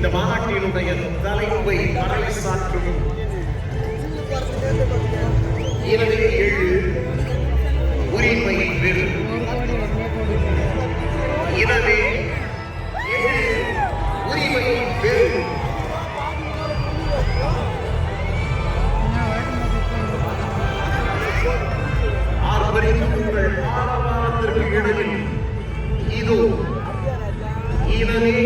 இந்த மாநாட்டினுடைய தலைப்பை பறைசாற்றும் இரவே எழு உரிமை பெறு இரவே எழு உரிமை பெறு ஆர்ப்பரிக்கும் உங்கள் ஆரவாரத்திற்கு இதோ இரவே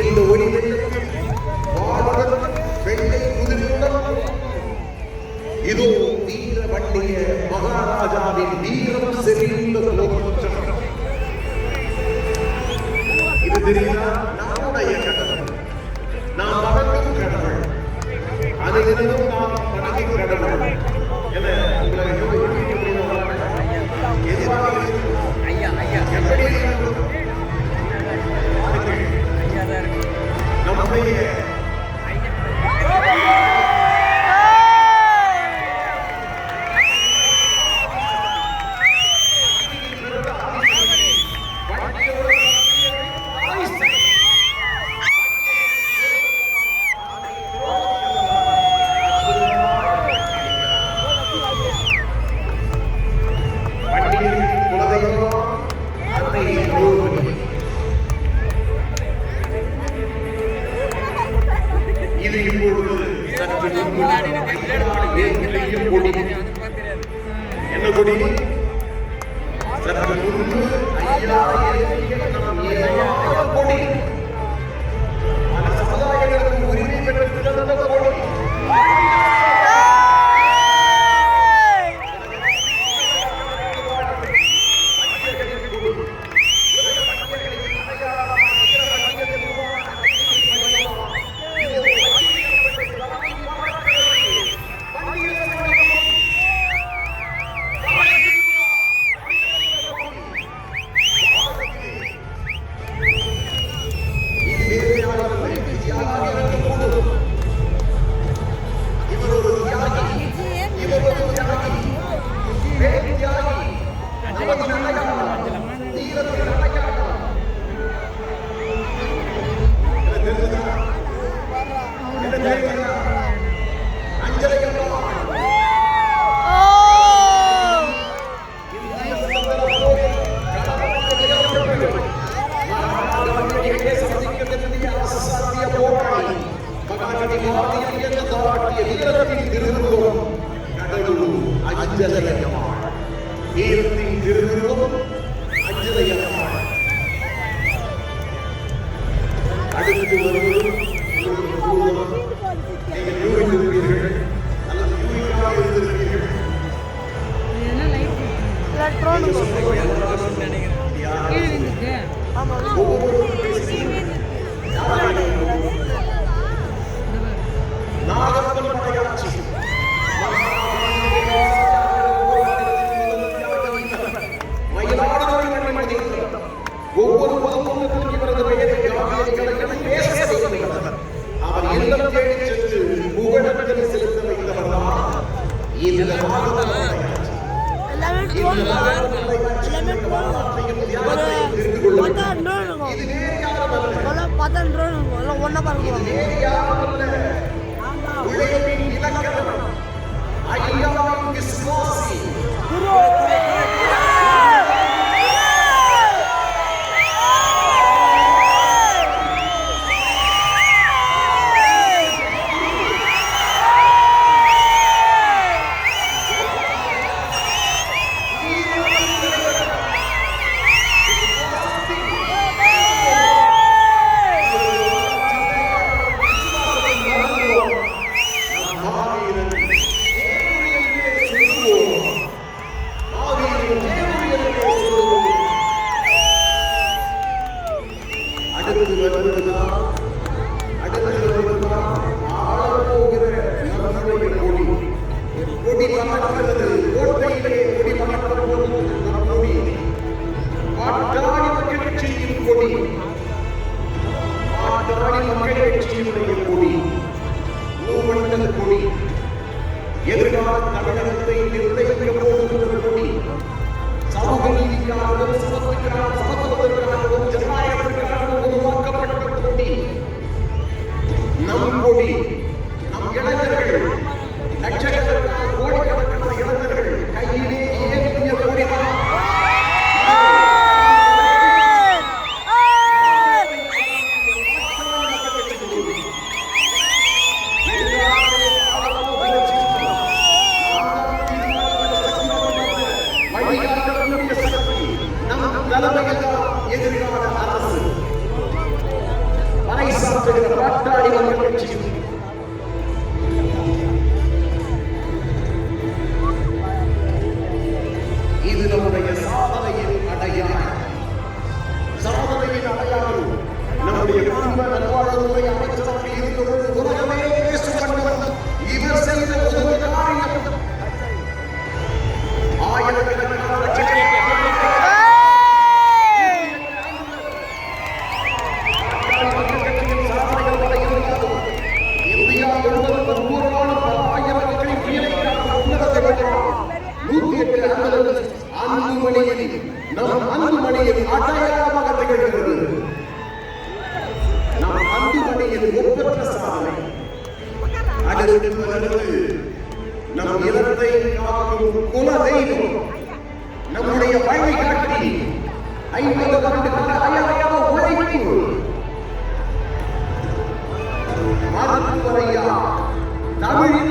இந்த ஒளி வெள்ளை இது தெரியுமா நம்முடைய கடவுள் நாம் வணங்கும் கடவுள் அனைவரும் நாம் வணங்கும் கடவுள். സമുദായങ്ങൾക്ക് ഒരുമിപ്പിക്കുന്ന കോടി ஈரத்தின் திருவுருவம் அஞ்சலையம்மாள் அடுத்து வருவதும் எல்லாம் பத்தன் எல்லாம் ஒன்றா பாருங்க. ஐயா നമ്മുടെ りが残る自分 இடைவெளி நம் அன்புமணியில் அடையாளமாக திகழ்கிறது. நம் அன்புமணியில் ஒப்பற்ற சாதனை. அடுத்து நம் இனத்தை குல தெய்வம். நம்முடைய வழிகாட்டி ஐம்பது ஆண்டு கால அயலையாக உழைப்பு. மருத்துவரையா தமிழின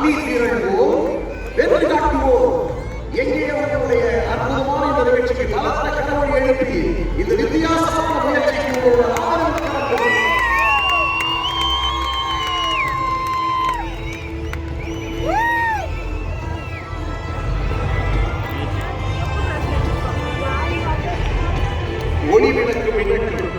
அணி திரண்டுவோம் வெற்றி இந்த நிகழ்ச்சிக்கு பலத்த ஒளி விளக்கு மின்னட்டும்